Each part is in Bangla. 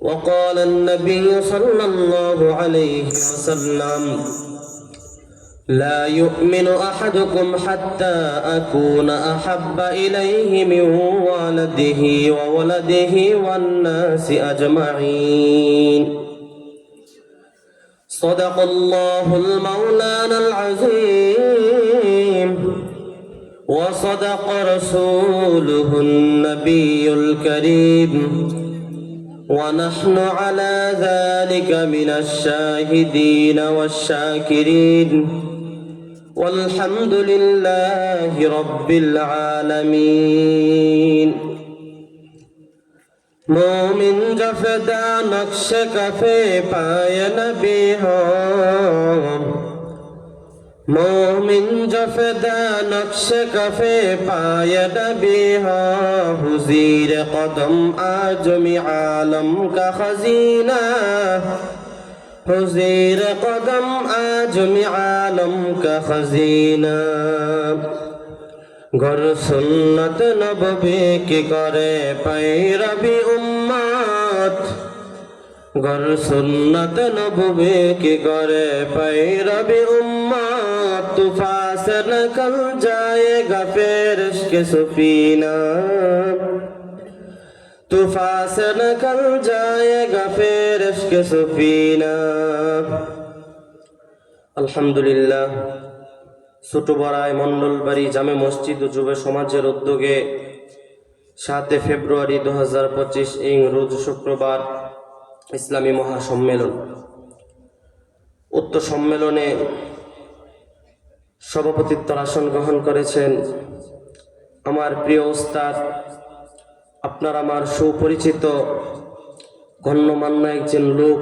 وقال النبي صلى الله عليه وسلم لا يؤمن أحدكم حتى أكون أحب إليه من والده وولده والناس أجمعين. صدق الله المولانا العظيم. وصدق رسوله النبي الكريم. ونحن على ذلك من الشاهدين والشاكرين. والحمد لله رب العالمين. مومن جفدا نقش کفے پائے نبی মোমিন জফদা নকশ কফে পায় ডবিহা হুজির কদম আজমি আলম কা খজিনা হুজির কদম আজমি আলম কা খজিনা ঘর সুন্নত নববী কি করে পাই রবি উম্মত ঘর সুন্নত নবুবে কি করে? পাই রবি উম্মা তুফাসন কল জায়েগা ফেরশ কে সুফিনা তুফাসন কল জায়েগা ফেরশ কে সুফিনা। আলহামদুলিল্লাহ, ছোটবড়ায় মণ্ডলবাড়ি জামে মসজিদ ও যুব সমাজের উদ্যোগে সাতে ফেব্রুয়ারি দু হাজার পঁচিশ ইং, রোজ শুক্রবার ইসলামী মহাসম্মেলন। উক্ত সম্মেলনে সভাপতিত্বর আসন গ্রহণ করেছেন আমার প্রিয় ওস্তাদ, আপনার আমার সুপরিচিত গণ্যমান্য একজন লোক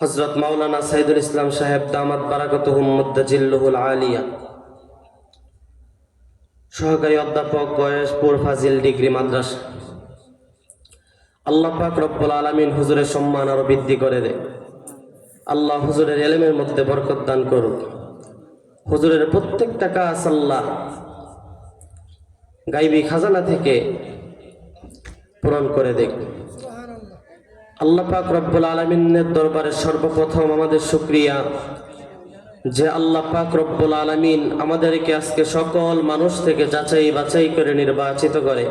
হজরত মাওলানা সাইদুল ইসলাম সাহেব দামাত বারাকত হুম্মদাজিল্লুহুল আলিয়া। সহকারী অধ্যাপক গয়েশপুর ফাজিল ডিগ্রি মাদ্রাসা। আল্লাহ পাক রব্বুল আলমিন হুজুরের সম্মান আরও বৃদ্ধি করে দেয় আল্লাহ হুজুরের এলেমের মধ্যে বরকত দান করুক। হুজুরের প্রত্যেকটা কাজ আল্লাহ গাইবি খাজানা থেকে পূরণ করে দেখ। আল্লাহ পাক রব্বুল আলমিনের দরবারে সর্বপ্রথম আমাদের শুক্রিয়া যে আল্লাহ পাক রব্বুল আলমিন আমাদেরকে আজকে সকল মানুষ থেকে যাচাই বাছাই করে নির্বাচিত করে।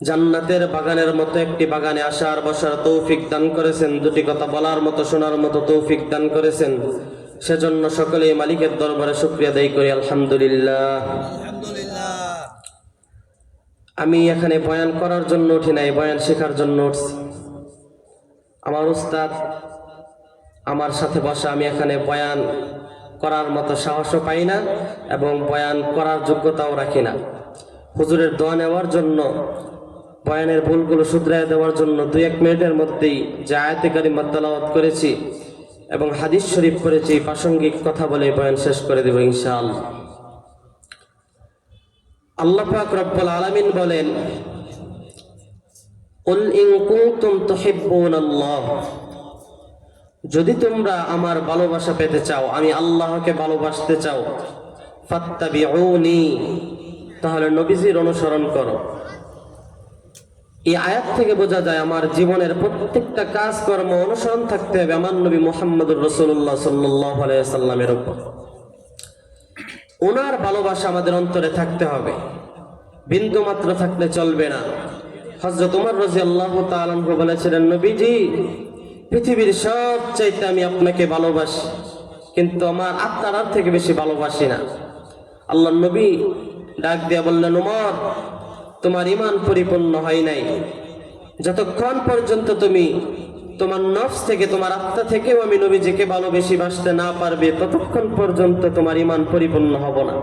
জান্নাতের বাগানের মতো একটি বাগানে আসার বসার তৌফিক দান করেছেন। দুটি কথা বলার মতো শোনার মতো তৌফিক দান করেছেন। সেজন্য সকলেই মালিকের দরবারে শুক্রিয়া দায়ী করি। আলহামদুলিল্লাহ। আমি এখানে বয়ান করার জন্য উঠি নাই বয়ান শেখার জন্য উঠছি। আমার উস্তাদ আমার সাথে বসা আমি এখানে বয়ান করার মতো সাহসও পাই না এবং বয়ান করার যোগ্যতাও রাখি না। হুজুরের দোয়া নেওয়ার জন্য বয়ানের ভুলগুলো শুধরাই দেওয়ার জন্য দুই এক মিনিটের মধ্যেই আয়তিকারী মাদ্দালাওয়াত করেছি এবং হাদিস শরীফ করেছি প্রাসঙ্গিক কথা বলে বয়ান শেষ করে দেব ইনশাআল্লাহ। আল্লাহ পাক রব্বুল আলামিন বলেন কুল ইন কুনতুম তুহিব্বুনাল্লাহ যদি তোমরা আমার ভালোবাসা পেতে চাও, আমি আল্লাহকে ভালোবাসতে চাও, ফাত্তাবিউনি তাহলে নবীজির অনুসরণ করো। এই আয়াত থেকে বোঝা যায় আমার জীবনের প্রত্যেকটা কাজকর্ম অনুসরণ থাকতে হবে আমার নবী মোহাম্মদুর রসুল্লাহ সাল্লাহ সাল্লামের উপর। ওনার ভালোবাসা আমাদের অন্তরে থাকতে হবে। বিন্দু মাত্র থাকলে চলবে না। হজরত উমর রাজি আল্লাহ তালু বলেছিলেন, নবীজি, পৃথিবীর সব চাইতে আমি আপনাকে ভালোবাসি, কিন্তু আমার আত্মার থেকে বেশি ভালোবাসি না। আল্লাহ নবী ডাক দিয়া বললেন, উমর তোমার ইমান পরিপূর্ণ হয় নাই। যতক্ষণ পর্যন্ত তুমি তোমার নফস থেকে, তোমার আত্মা থেকেও আমি নবীজিকে ভালোবেসে বাসতে না পারবে, ততক্ষণ পর্যন্ত তোমার ইমান পরিপূর্ণ হব না।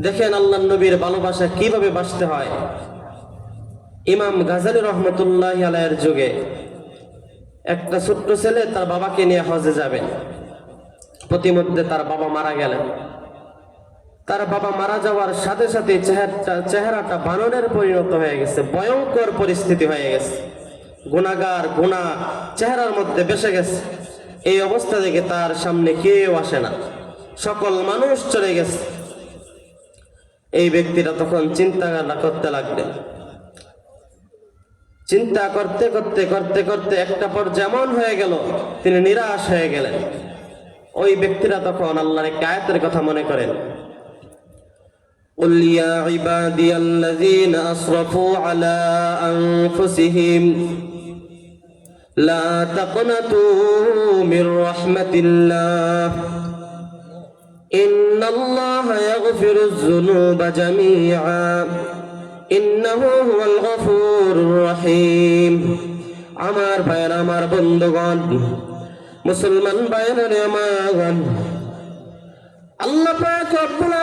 দেখেন আল্লাহ নবীর ভালোবাসা কীভাবে বাসতে হয়। ইমাম গাজালি রহমতুল্লাহ আলাইয়ের যুগে একটা ছোট্ট ছেলে তার বাবাকে নিয়ে হজে যাবে। প্রতিমধ্যে তার বাবা মারা গেলেন। তার বাবা মারা যাওয়ার সাথে সাথে চেহারাটা চেহারাটা বানরের পরিণত হয়ে গেছে, ভয়ঙ্কর পরিস্থিতি হয়ে গেছে। গুণাগার, গুণা চেহারার মধ্যে বেসে গেছে। এই অবস্থা দেখে তার সামনে কেউ আসে না। সকল মানুষ চলে গেছে। এই ব্যক্তিটা তখন চিন্তা করতে লাগলেন চিন্তা করতে করতে করতে করতে একটা পর যেমন হয়ে গেল, তিনি নিরাশ হয়ে গেলেন। ওই ব্যক্তিরা তখন আল্লাহর একটা কথা মনে করেন। قل يا عبادي الذين أسرفوا على أنفسهم لا تقنطوا من رحمة الله إن الله يغفر الذنوب جميعا إنه هو الغفور الرحيم আমার ভাইয়ের আমার বন্ধুগণ মুসলমান ভাইয়ের আমার আল্লাহ পাক রব্বুল আলামিন এই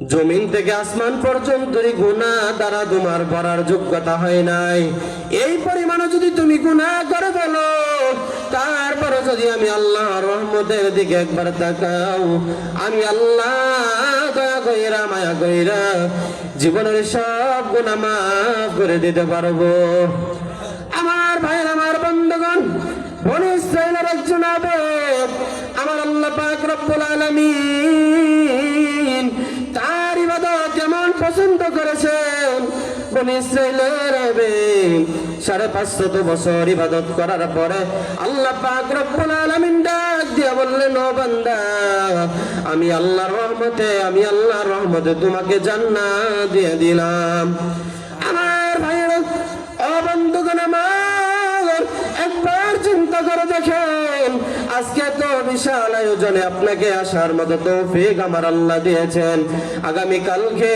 জমিন থেকে আসমান পর্যন্ত গুণা দ্বারা তোমার করার যোগ্যতা হয় নাই। এই পরিমাণে যদি তুমি গুণা করে বলো তারপরে যদি আমি আল্লাহ রহমতের দিকে একবার তাকাও, আমি আল্লাহ দয়া কইরা, মায়া কইরা জীবনের সব গুণা মাফ করে দিতে পারব। আমার ভাইয়ের, আমার বন্ধুগণ, বনি ইসরায়েলের একজন আবেদ আমার আল্লাহ পাক রব্বুল আলামিন পছন্দ করেছেন। বনি সাড়ে পাঁচশত বছর ইবাদত করার পরে আল্লাহ পাক রব্বুল আলামিন ডাক দিয়া বললেন, ও বান্দা, আমি আল্লাহর রহমতে, আমি আল্লাহর রহমতে তোমাকে জান্নাত দিয়ে দিলাম। আজকে তো বিশাল আয়োজনে আপনাকে আসার মতো তৌফিক আমার আল্লাহ দিয়েছেন। আগামী কালকে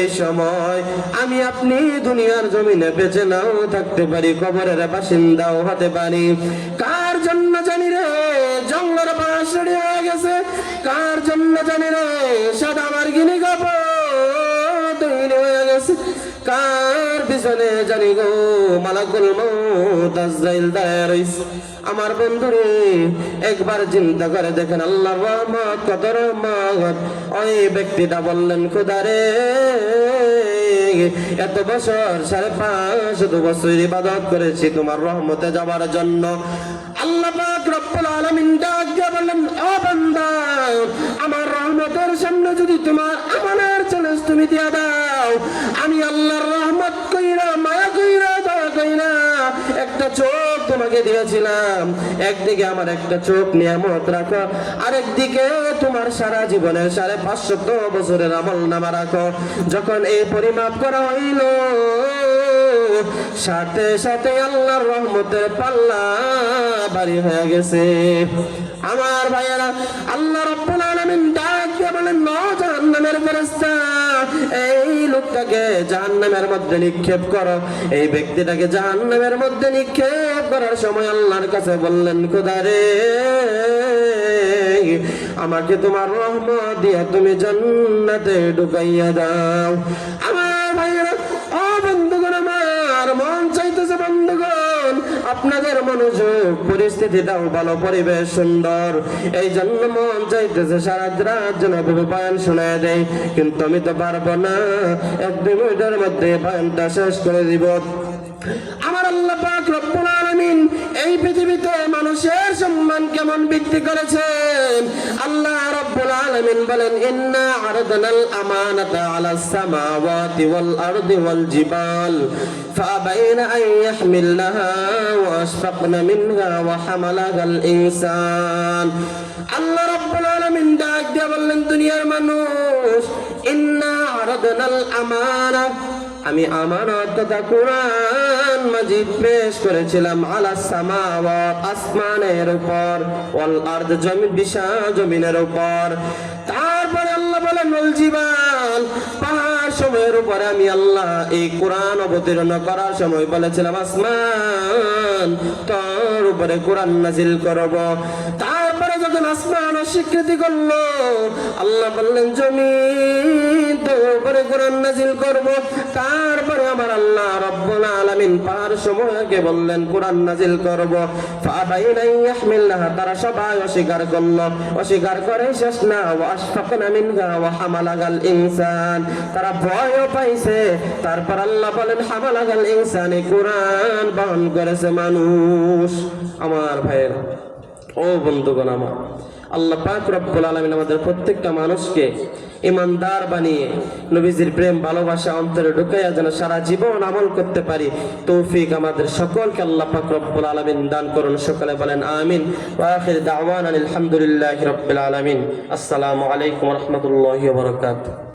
এই সময় আমি আপনি দুনিয়ার জমিনে বেঁচে নাও, থাকতে পারি, কবরের বাসিন্দাও হতে পারি। কার জন্য জানি রে? জঙ্গলের বাস হয়ে গেছে। কার জন্য জানি রে? সাদা মার্গিনী কাপড় তৈরি হয়ে গেছে। কার পিছনে জানি গো মালাকুল মৌত আজরাইল দাঁড়ায় রইছে আমার বন্ধুরে একবার চিন্তা করে দেখেন আল্লাহর রহমত, কত রহমত। ওই ব্যক্তিটা বললেন খুদারে এত বছর সাড়ে পাঁচশত বছর ইবাদত করেছি তোমার রহমতে যাবার জন্য। আল্লাহ পাক রব্বুল আলামিন ডাক বললেন, ও বান্দা, আমার রহমতের সামনে যদি তোমার আমানের চ্যালেঞ্জ তুমি দিয়া দাও, আমি আল্লাহর রহমত কইরা, মায়া কইরা, দয়া কইরা একটা চোখ তোমাকে দিয়েছিলাম। একদিকে আমার একটা চোখ নিয়ামত রাখো, আরেকদিকে তোমার সারা জীবনের সাড়ে পাঁচশত বছরের আমল নামা রাখো। যখন এই পরিমাপ করা হইল, সাথে সাথে আল্লাহর রহমতের পাল্লা বাড়ি হয়ে গেছে। আমার ভাইয়েরা, আল্লাহ রব্বুল আলামিন জাহান্নামের ফেরেশতা, এই লোকটাকে জাহান্নামের মধ্যে নিক্ষেপ করো। এই ব্যক্তিটাকে জাহান্নামের মধ্যে নিক্ষেপ করার সময় আল্লাহর কাছে বললেন, খোদা রে, আমাকে তোমার রহমত দিয়া তুমি জান্নাতে ঢুকাইয়া দাও। মনোযোগ পরিস্থিতিটাও ভালো পরিবেশ সুন্দর। এই জন্য মন চাইতেছে সারা রাত যেন এভাবে শোনা দেয়। কিন্তু আমি তো পারব না। এক দুই মিনিটের মধ্যে পানটা শেষ করে দিব। আমার আল্লাহ পাক রব্বুল আলামিন এই পৃথিবীতে মানুষের সম্মান কেমন বৃদ্ধি করেছেন আল্লাহ রব্বুল আলামিন বলেন ইন্না আরদনাল আমানাতা আলাস সামাওয়াতি ওয়াল আরদি ওয়াল জিবাল فأبين أن يحملنها وأشفقن منها وحملها الإنسان আল্লাহ রব্বুল আলামিন ডাক দিয়ে বললেন দুনিয়ার মানুষ ইন্না আরদনাল আমানা আমি আমানত তথা কোরআন মাজিদ পেশ করেছিলাম আলা সামাওয়াত আসমানের উপর, ওয়াল আরদ জমিন, বিশা জমিনের উপর। তারপরে আল্লাহ বলেন, ওয়াল জিবাল পাহাড় সময়ের উপরে আমি আল্লাহ এই কোরআন অবতীর্ণ করার সময় বলেছিলাম, আসমান, তোর উপরে কোরআন নাজিল করব। তারপরে যখন আসমান অস্বীকৃতি করল। আল্লাহ বললেন জমি তোর উপরে কোরআন নাজিল করব। তারপরে আমার আল্লাহ রব্বুল আলামিন পাহাড় সমূহকে বললেন, কোরআন নাজিল করব। ফাবাইনা ইয়াহমিলনাহা তারা সবাই অস্বীকার করল। অস্বীকার করে শেষ না, ওয়া আশফাকনা মিনহা ওয়া হামালাগাল ইনসান। তারা ভয়ও পাইছে। তারপর আল্লাহ বলেন, হামালাগাল ইনসান কোরআন বহন করেছে মানুষ। আমার ভাইয়েরা ও বন্ধুগণ আমার, আল্লাহ পাক রব্বুল আলামিন আমাদের প্রত্যেকটা মানুষকে ইমানদার বানিয়ে নবীজির প্রেম, ভালোবাসা, অন্তরে ঢুকাইয়া যেন সারা জীবন আমল করতে পারি। তৌফিক আমাদের সকলকে আল্লাহ পাক রব্বুল আলামিন দান করুন। সকলে বলেন আমিন। ওয়া আখির দাওয়ানা আলহামদুলিল্লাহি রাব্বিল আলামিন। আসসালামু আলাইকুম রাহমাতুল্লাহি ওয়া বারাকাতুহু।